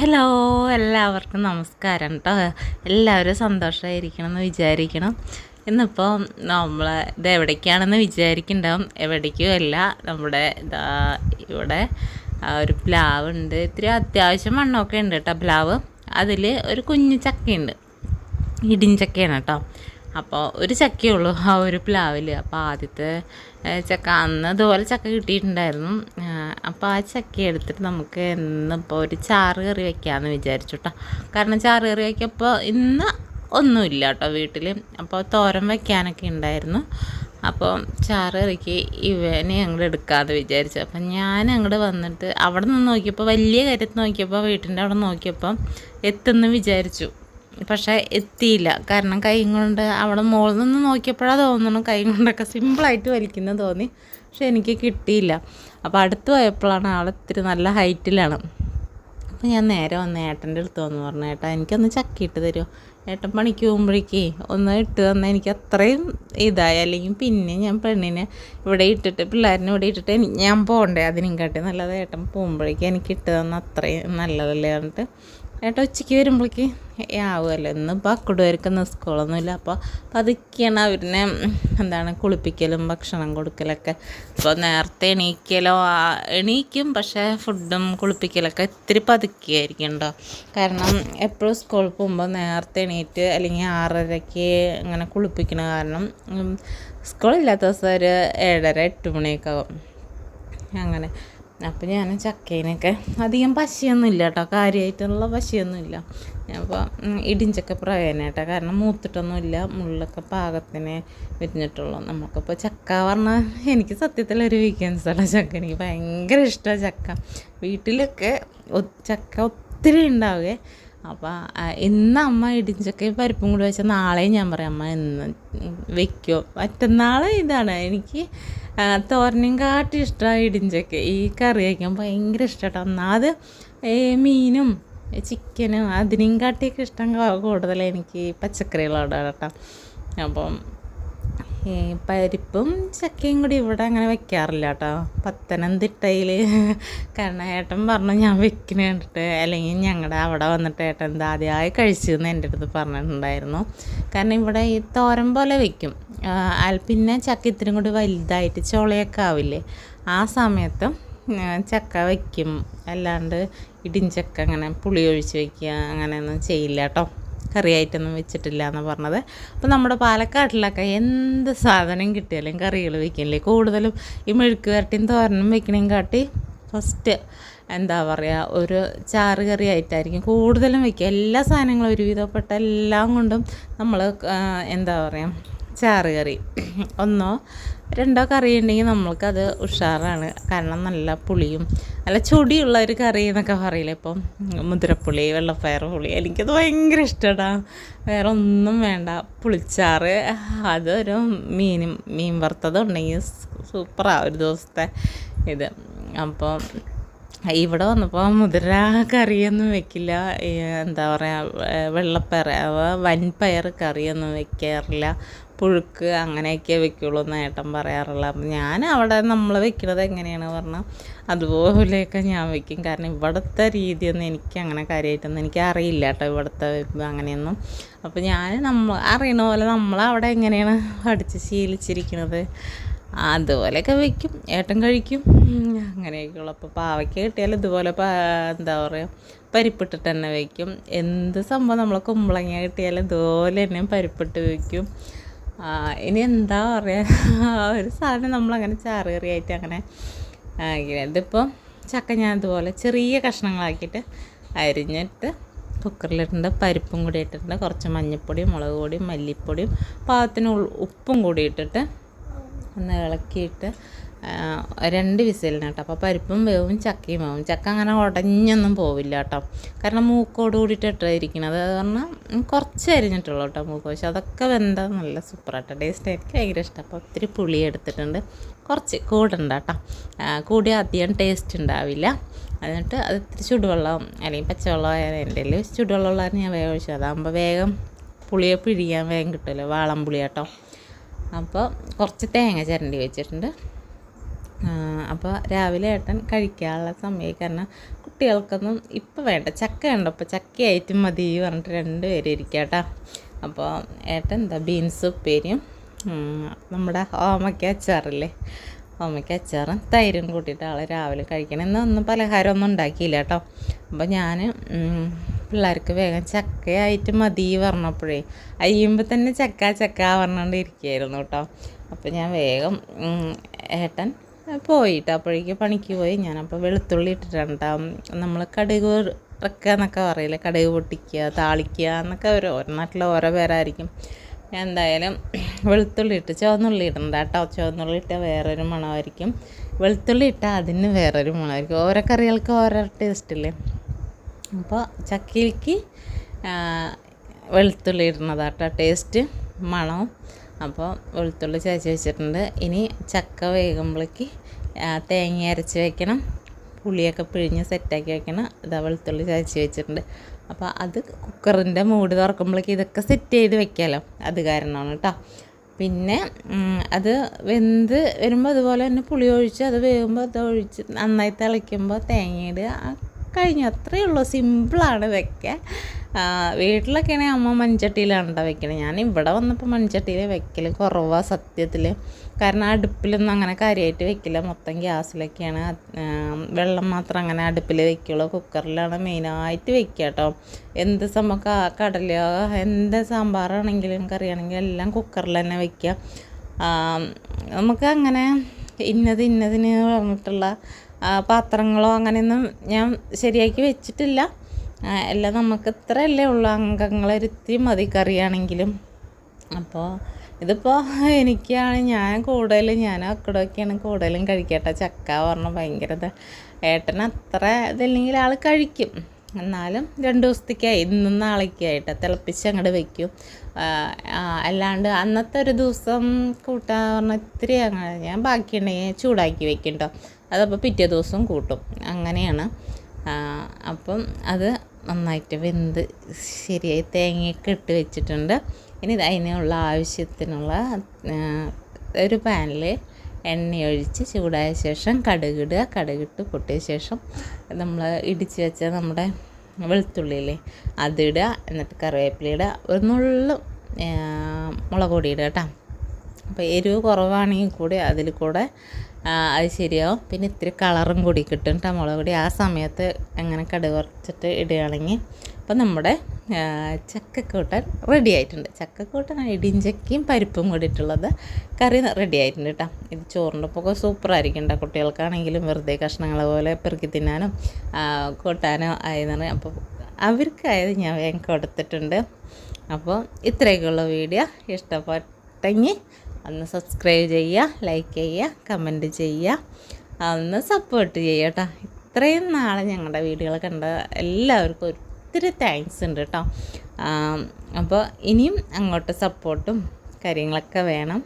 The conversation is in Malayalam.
ഹലോ എല്ലാവർക്കും നമസ്കാരം കേട്ടോ എല്ലാവരും സന്തോഷമായിരിക്കണം എന്ന് വിചാരിക്കണം. ഇന്നിപ്പോൾ നമ്മൾ ഇത് എവിടേക്കാണെന്ന് വിചാരിക്കുന്നുണ്ടാവും എവിടേക്കും അല്ല നമ്മുടെ ഇതാ ഇവിടെ ഒരു പ്ലാവ് ഉണ്ട് ഇത്തിരി അത്യാവശ്യം മണ്ണൊക്കെ ഉണ്ട് കേട്ടോ പ്ലാവ്. അതിൽ ഒരു കുഞ്ഞു ചക്കയുണ്ട്. ഇടിഞ്ചക്കയാണ് കേട്ടോ അപ്പോൾ ഒരു ചക്കയേ ഉള്ളൂ ആ ഒരു പ്ലാവിൽ അപ്പോൾ ആദ്യത്തെ ചക്ക അന്ന് ഇതുപോലെ ചക്ക കിട്ടിയിട്ടുണ്ടായിരുന്നു. അപ്പോൾ ആ ചക്ക എടുത്തിട്ട് നമുക്ക് ഇന്നിപ്പോൾ ഒരു ചാറ് കറി വെക്കാമെന്ന് വിചാരിച്ചു കേട്ടോ കാരണം ചാറ് കറി വയ്ക്കപ്പോൾ ഇന്ന് ഒന്നുമില്ല കേട്ടോ വീട്ടിൽ അപ്പോൾ തോരൻ വയ്ക്കാനൊക്കെ ഉണ്ടായിരുന്നു അപ്പോൾ ചാറ് കറിക്ക് ഇവനെ ഞങ്ങൾ എടുക്കാമെന്ന് വിചാരിച്ചു. അപ്പം ഞാൻ അങ്ങോട്ട് വന്നിട്ട് അവിടെ നിന്ന് നോക്കിയപ്പോൾ വലിയ കാര്യത്തിൽ നോക്കിയപ്പോൾ വീട്ടിന്റെ അവിടെ നോക്കിയപ്പോൾ എത്തുമെന്ന് വിചാരിച്ചു. പക്ഷേ എത്തിയില്ല. കാരണം കൈ കൊണ്ട് അവിടെ മുകളിൽ നിന്ന് നോക്കിയപ്പോഴാണ് തോന്നുന്നു കൈ കൊണ്ടൊക്കെ സിമ്പിളായിട്ട് വലിക്കുന്നത് തോന്നി. പക്ഷെ എനിക്ക് കിട്ടിയില്ല. അപ്പോൾ അടുത്ത് പോയപ്പോഴാണ് ആൾ ഇത്തിരി നല്ല ഹൈറ്റിലാണ്. അപ്പോൾ ഞാൻ നേരെ വന്ന് ഏട്ടന്റെ അടുത്ത് വന്ന് പറഞ്ഞു ഏട്ടാ എനിക്കൊന്ന് ചക്കിയിട്ട് തരുമോ? ഏട്ടൻ പണിക്ക് പോകുമ്പോഴേക്കേ ഒന്ന് ഇട്ട് തന്നാൽ എനിക്ക് അത്രയും ഇതായി. അല്ലെങ്കിൽ പിന്നെ ഞാൻ പെണ്ണിനെ ഇവിടെ ഇട്ടിട്ട് പിള്ളേരിനെ ഇവിടെ ഇട്ടിട്ട് ഞാൻ പോകണ്ടേ? അതിനും കാട്ടി നല്ലത് ഏട്ടൻ പോകുമ്പോഴേക്കും എനിക്ക് ഇട്ട് തന്ന അത്രയും നല്ലതല്ലേ? പറഞ്ഞിട്ട് ഏട്ടൻ ഉച്ചയ്ക്ക് വരുമ്പോഴേക്ക് ആവുമല്ലോ. ഇന്നിപ്പോൾ അക്കുടുവരക്കുന്ന സ്കൂളൊന്നുമില്ല. അപ്പോൾ പതുക്കെയാണ് അവരിനെ എന്താണ് കുളിപ്പിക്കലും ഭക്ഷണം കൊടുക്കലൊക്കെ. ഇപ്പോൾ നേരത്തെ എണീക്കലോ എണീക്കും പക്ഷേ ഫുഡും കുളിപ്പിക്കലൊക്കെ ഇത്തിരി പതുക്കിയായിരിക്കും കേട്ടോ കാരണം എപ്പോഴും സ്കൂളിൽ പോകുമ്പോൾ നേരത്തെ എണീറ്റ് അല്ലെങ്കിൽ ആറരയ്ക്ക് അങ്ങനെ കുളിപ്പിക്കണ കാരണം സ്കൂളില്ലാത്ത ദിവസം ഒരു ഏഴര എട്ട് മണിയൊക്കെ ആകും അങ്ങനെ. അപ്പോൾ ഞാൻ ചക്കേനൊക്കെ അധികം പശിയൊന്നും ഇല്ല കേട്ടോ കാര്യമായിട്ടുള്ള പശിയൊന്നും ഇല്ല. അപ്പോൾ ഇടിഞ്ചക്ക പ്രയോജനം കാരണം മൂത്തിട്ടൊന്നുമില്ല മുള്ളൊക്കെ പാകത്തിന് വിരിഞ്ഞിട്ടുള്ളൂ. നമുക്കിപ്പോൾ ചക്ക പറഞ്ഞാൽ എനിക്ക് സത്യത്തിൽ ഒരു വീക്കെൻഡ്സാണ് ചക്ക. എനിക്ക് ഭയങ്കര ഇഷ്ടമാണ് ചക്ക. വീട്ടിലൊക്കെ ചക്ക ഒത്തിരി ഉണ്ടാവുകയെ അപ്പോൾ ഇന്ന് അമ്മ ഇടിച്ചൊക്കെ പരിപ്പും കൂടി വെച്ചാൽ നാളെയും ഞാൻ പറയാം. അമ്മ ഇന്ന് വെക്കുമോ മറ്റന്നാൾ ഇതാണ്. എനിക്ക് തോരനും കാട്ടി ഇഷ്ടമാണ് ഇടിഞ്ചൊക്കെ. ഈ കറി വയ്ക്കാൻ ഭയങ്കര ഇഷ്ടമാണ് ഒന്നാമത് മീനും ചിക്കനും അതിനെയും കാട്ടിയൊക്കെ ഇഷ്ടം കൂടുതൽ എനിക്ക് പച്ചക്കറികളോടാണ് കേട്ടോ. അപ്പം പരിപ്പും ചക്കയും കൂടി ഇവിടെ അങ്ങനെ വെക്കാറില്ല കേട്ടോ. പത്തനംതിട്ടയിൽ കാരണം ഏട്ടൻ പറഞ്ഞു ഞാൻ വെക്കുന്ന കണ്ടിട്ട്. അല്ലെങ്കിൽ ഞങ്ങളുടെ അവിടെ വന്നിട്ട് ഏട്ടൻ എന്താ ആദ്യമായി കഴിച്ചതെന്ന് എന്റെ അടുത്ത് പറഞ്ഞിട്ടുണ്ടായിരുന്നു. കാരണം ഇവിടെ ഈ തോരൻ പോലെ വെക്കും. പിന്നെ ചക്ക ഇത്തിരി കൂടി വലുതായിട്ട് ചോളയൊക്കെ ആവില്ലേ. ആ സമയത്ത് ചക്ക വയ്ക്കും അല്ലാണ്ട് ഇടിഞ്ചക്ക അങ്ങനെ പുളി ഒഴിച്ച് വയ്ക്കുക അങ്ങനെയൊന്നും ചെയ്യില്ല കേട്ടോ. കറിയായിട്ടൊന്നും വെച്ചിട്ടില്ല എന്ന് പറഞ്ഞത്. അപ്പോൾ നമ്മുടെ പാലക്കാട്ടിലൊക്കെ എന്ത് സാധനം കിട്ടിയാലും കറികൾ വെക്കണില്ലേ കൂടുതലും ഈ മെഴുക്ക് വരട്ടിയും തോരനും വെക്കണേം കാട്ടി ഫസ്റ്റ് എന്താ പറയുക ഒരു ചാറ് കറി ആയിട്ടായിരിക്കും കൂടുതലും വെക്കുക. എല്ലാ സാധനങ്ങളും ഒരുവിധപ്പെട്ട എല്ലാം കൊണ്ടും നമ്മൾ എന്താ പറയുക ചാറ് കറി. ഒന്നോ രണ്ടോ കറി ഉണ്ടെങ്കിൽ നമ്മൾക്കത് ഉഷാറാണ്. കാരണം നല്ല പുളിയും നല്ല ചൊടിയുള്ള ഒരു കറി എന്നൊക്കെ പറയില്ലേ? ഇപ്പം മുതിരപ്പുളി വെള്ളപ്പയർ പുളി എനിക്കത് ഭയങ്കര ഇഷ്ടമാണ് വേറെ ഒന്നും വേണ്ട. പുളിച്ചാറ് അതൊരു മീനും മീൻ വറുത്തത് ഉണ്ടെങ്കിൽ സൂപ്പറാണ് ഒരു ദിവസത്തെ ഇത്. അപ്പോൾ ഇവിടെ വന്നപ്പോൾ മുതിര കറിയൊന്നും വെക്കില്ല. എന്താ പറയുക വെള്ളപ്പയർ വൻപയർ കറിയൊന്നും വെക്കാറില്ല. പുഴുക്ക് അങ്ങനെയൊക്കെ വെക്കുള്ളൂ എന്ന് ഏട്ടൻ പറയാറുള്ള അപ്പം ഞാൻ അവിടെ നമ്മൾ വെക്കുന്നത് എങ്ങനെയാണ് പറഞ്ഞാൽ അതുപോലെയൊക്കെ ഞാൻ വെക്കും. കാരണം ഇവിടുത്തെ രീതിയൊന്നും എനിക്ക് അങ്ങനെ കാര്യമായിട്ടൊന്നും എനിക്ക് അറിയില്ല കേട്ടോ ഇവിടുത്തെ അങ്ങനെയൊന്നും. അപ്പോൾ ഞാൻ നമ്മൾ അറിയണ പോലെ നമ്മളവിടെ എങ്ങനെയാണ് പഠിച്ച് ശീലിച്ചിരിക്കുന്നത്? അതുപോലെയൊക്കെ വെക്കും. ഏട്ടൻ കഴിക്കും. അങ്ങനെയൊക്കെയുള്ള. അപ്പോൾ പാവയ്ക്ക് കിട്ടിയാൽ ഇതുപോലെ എന്താ പറയുക പരിപ്പിട്ടിട്ട് തന്നെ വെക്കും. എന്ത് സംഭവം നമ്മൾ കുമ്പളങ്ങ കിട്ടിയാൽ ഇതുപോലെ തന്നെ പരിപ്പിട്ട് വെക്കും. ആ, ഇനി എന്താ പറയുക ഒരു സാധനം നമ്മളങ്ങനെ ചാറ് കറിയായിട്ട് അങ്ങനെ ഇതിപ്പോൾ ചക്ക ഞാൻ ഇതുപോലെ ചെറിയ കഷ്ണങ്ങളാക്കിയിട്ട് അരിഞ്ഞിട്ട് കുക്കറിലിട്ടുണ്ട് പരിപ്പും കൂടി ഇട്ടിട്ടുണ്ട് കുറച്ച് മഞ്ഞൾപ്പൊടിയും മുളക് പൊടിയും മല്ലിപ്പൊടിയും പാകത്തിന് ഉപ്പും കൂടി ഇട്ടിട്ട് ഒന്ന് ഇളക്കിയിട്ട് ആ, രണ്ട് വിസിലിന് കേട്ടോ. അപ്പോൾ പരിപ്പും വേവും ചക്കയും വേവും. ചക്ക അങ്ങനെ ഉടഞ്ഞൊന്നും പോവില്ല കേട്ടോ. കാരണം മൂക്കോട് കൂടിയിട്ട് ഇരിക്കുന്നത് അത് പറഞ്ഞാൽ കുറച്ച് അരിഞ്ഞിട്ടുള്ളൂ കേട്ടോ മൂക്ക്. പക്ഷെ അതൊക്കെ വെന്താൽ നല്ല സൂപ്പറാട്ടോ ടേസ്റ്റ് എനിക്ക് ഭയങ്കര ഇഷ്ടം. അപ്പോൾ ഒത്തിരി പുളി എടുത്തിട്ടുണ്ട്. കുറച്ച് കൂടണ്ട കേട്ടോ. കൂടി അധികം ടേസ്റ്റ് ഉണ്ടാവില്ല എന്നിട്ട് അത് ഇത്തിരി ചുടുവെള്ളം അല്ലെങ്കിൽ പച്ചവെള്ളം എന്റെ കയ്യിൽ ചുടുവെള്ളമുള്ളതാണ് ഞാൻ വേഗം ഒഴിച്ചത് അതാകുമ്പോൾ വേഗം പുളിയെ പിഴിയാൻ വേഗം കിട്ടുമല്ലോ. വാളം പുളി കേട്ടോ. അപ്പോൾ കുറച്ച് തേങ്ങ ചിരണ്ടി വെച്ചിട്ടുണ്ട്. അപ്പോൾ രാവിലെ ഏട്ടൻ കഴിക്കാനുള്ള സമയമായി കാരണം കുട്ടികൾക്കൊന്നും ഇപ്പം വേണ്ട. ചക്ക ഉണ്ടപ്പോൾ ചക്കയായിട്ടും മതി പറഞ്ഞിട്ട് രണ്ട് പേര് ഇരിക്കാട്ടോ അപ്പോൾ ഏട്ടൻ എന്താ ബീൻസ് ഉപ്പേരിയും നമ്മുടെ ഓമയ്ക്ക അച്ചാറില്ലേ? ഓമയ്ക്ക അച്ചാറും തൈരും കൂട്ടിയിട്ട് ആളെ രാവിലെ കഴിക്കണം. എന്നാൽ ഒന്നും പലഹാരം ഒന്നും ഉണ്ടാക്കിയില്ല കേട്ടോ അപ്പോൾ ഞാൻ പിള്ളേർക്ക് വേഗം ചക്കയായിട്ട് മതി പറഞ്ഞപ്പോഴേ അയ്യുമ്പോൾ തന്നെ ചക്ക ചക്ക പറഞ്ഞുകൊണ്ട് ഇരിക്കുകയായിരുന്നു കേട്ടോ അപ്പോൾ ഞാൻ വേഗം ഏട്ടൻ പോയിട്ട് അപ്പോഴേക്ക് പണിക്ക് പോയി. ഞാനപ്പോൾ വെളുത്തുള്ളി ഇട്ടിട്ടുണ്ട്. നമ്മൾ കടുക് ഇറക്കുക എന്നൊക്കെ പറയില്ലേ? കടുക് പൊട്ടിക്കുക താളിക്കുക എന്നൊക്കെ ഓരോ നാട്ടിൽ ഓരോ പേരായിരിക്കും. എന്തായാലും വെളുത്തുള്ളി ഇട്ട് ചുവന്നുള്ളി ഇടണ്ട കേട്ടോ ചുവന്നുള്ളി ഇട്ടാൽ വേറൊരു മണമായിരിക്കും. വെളുത്തുള്ളി ഇട്ടാൽ അതിന് വേറൊരു മണമായിരിക്കും. ഓരോ കറികൾക്ക് ഓരോ ടേസ്റ്റില്ലേ അപ്പോൾ ചക്കയിലേക്ക് വെളുത്തുള്ളി ഇടുന്നതാട്ടോ. ടേസ്റ്റ് മണവും അപ്പോൾ വെളുത്തുള്ളി ചതച്ച് വെച്ചിട്ടുണ്ട്. ഇനി ചക്ക വേകുമ്പോഴേക്ക് തേങ്ങ അരച്ച് വെക്കണം. പുളിയൊക്കെ പിഴിഞ്ഞ് സെറ്റാക്കി വെക്കണം. ഇതാ വെളുത്തുള്ളി ചതച്ച് വെച്ചിട്ടുണ്ട്. അപ്പോൾ അത് കുക്കറിന്റെ മൂട് തുറക്കുമ്പോഴേക്ക് ഇതൊക്കെ സെറ്റ് ചെയ്ത് വെക്കാമല്ലോ അത് കാരണമാണ് കേട്ടോ പിന്നെ അത് വെന്ത് വരുമ്പോൾ അതുപോലെ തന്നെ പുളി ഒഴിച്ച് അത് വേകുമ്പോൾ അത് ഒഴിച്ച് നന്നായി തിളയ്ക്കുമ്പോൾ തേങ്ങയിടുക കഴിഞ്ഞു. അത്രയേ ഉള്ളൂ. സിമ്പിളാണ് വെക്കാൻ. വീട്ടിലൊക്കെയാണെങ്കിൽ അമ്മ മൺചട്ടിയിലാണ് കേട്ടോ വെക്കണത് ഞാൻ ഇവിടെ വന്നപ്പോൾ മൺചട്ടിയിൽ വെക്കൽ കുറവാണ് സത്യത്തിൽ കാരണം അടുപ്പിലൊന്നും അങ്ങനെ കാര്യമായിട്ട് വെക്കില്ല. മൊത്തം ഗ്യാസിലൊക്കെയാണ്. വെള്ളം മാത്രം അങ്ങനെ അടുപ്പിൽ വെക്കുള്ളൂ. കുക്കറിലാണ് മെയിനായിട്ട് വെക്കുക കേട്ടോ. എന്ത് സംഭവം? കടലയോ എന്ത് സാമ്പാറാണെങ്കിലും കറിയാണെങ്കിലും എല്ലാം കുക്കറിൽ തന്നെ വെക്കുക. നമുക്ക് അങ്ങനെ ഇന്നത് ഇന്നതിന് പറഞ്ഞിട്ടുള്ള പാത്രങ്ങളോ അങ്ങനെയൊന്നും ഞാൻ ശരിയാക്കി വെച്ചിട്ടില്ല. എല്ലാം നമുക്ക് ഇത്രയല്ലേ ഉള്ളൂ അംഗങ്ങളൊരുത്തി മതി കറിയാണെങ്കിലും. അപ്പോൾ ഇതിപ്പോൾ എനിക്കാണ് ഞാൻ കൂടുതൽ ഞാൻ അക്കടൊക്കെയാണ് കൂടുതലും കഴിക്കട്ടെ. ചക്ക പറഞ്ഞാൽ ഭയങ്കര ഏട്ടൻ അത്ര ഇതില്ലെങ്കിൽ ആൾ കഴിക്കും. എന്നാലും രണ്ട് ദിവസത്തേക്കായി ഇന്നും നാളേക്കായിട്ട് തിളപ്പിച്ച് അങ്ങോട്ട് വെക്കും. അല്ലാണ്ട് അന്നത്തെ ഒരു ദിവസം കൂട്ടാൻ പറഞ്ഞാൽ ഇത്തിരി അങ്ങനെ ഞാൻ ബാക്കിയുണ്ടെങ്കിൽ ചൂടാക്കി വെക്കും കേട്ടോ അതപ്പോൾ പിറ്റേ ദിവസം കൂട്ടും. അങ്ങനെയാണ്. അപ്പം അത് നന്നായിട്ട് വെന്ത് ശരിയായി തേങ്ങയൊക്കെ ഇട്ട് വെച്ചിട്ടുണ്ട്. ഇനി അതിനുള്ള ആവശ്യത്തിനുള്ള ഒരു പാനിൽ എണ്ണയൊഴിച്ച് ചൂടായ ശേഷം കടുകിടുക കടുകിട്ട് പൊട്ടിയ ശേഷം നമ്മൾ ഇടിച്ച് വെച്ച നമ്മുടെ വെളുത്തുള്ളിയില്ലേ അതിടുക എന്നിട്ട് കറിവേപ്പില ഇടുക. ഒരു നുള്ളു മുളക് പൊടി ഇടുക കേട്ടോ. അപ്പോൾ എരിവ് കുറവാണെങ്കിൽ കൂടി അതിൽ കൂടെ അത് ശരിയാവും. പിന്നെ ഇത്തിരി കളറും കൂടി കിട്ടും മുളക് പൊടി. ആ സമയത്ത് അങ്ങനെ കടുക് കുറച്ചിട്ട് ഇടുകയാണെങ്കിൽ അപ്പോൾ നമ്മുടെ ചക്കക്കൂട്ടൻ റെഡി ആയിട്ടുണ്ട്. ചക്കക്കൂട്ടൻ ഇടിഞ്ചക്കയും പരിപ്പും കൂടിയിട്ടുള്ളത് കറി റെഡി ആയിട്ടുണ്ട് കേട്ടോ ഇത് ചോറിന്റെ ഒക്കെ സൂപ്പറായിരിക്കും കേട്ടോ കുട്ടികൾക്കാണെങ്കിലും വെറുതെ കഷ്ണങ്ങൾ പോലെ പെറുക്കി തിന്നാനും കൂട്ടാനോ ആയിരുന്നു അപ്പോൾ അവർക്കായത് ഞാൻ വേഗം കൊടുത്തിട്ടുണ്ട്. അപ്പോൾ ഇത്രയൊക്കെയുള്ള വീഡിയോ ഇഷ്ടപ്പെട്ടെങ്കിൽ ഒന്ന് സബ്സ്ക്രൈബ് ചെയ്യുക ലൈക്ക് ചെയ്യുക കമന്റ് ചെയ്യുക. ഒന്ന് സപ്പോർട്ട് ചെയ്യുക കേട്ടോ. ഇത്രയും നാളെ ഞങ്ങളുടെ വീഡിയോകൾ കണ്ട എല്ലാവർക്കും ഒത്തിരി താങ്ക്സ് ഉണ്ട് കേട്ടോ. അപ്പോൾ ഇനിയും അങ്ങോട്ട് സപ്പോർട്ടും കാര്യങ്ങളൊക്കെ വേണം.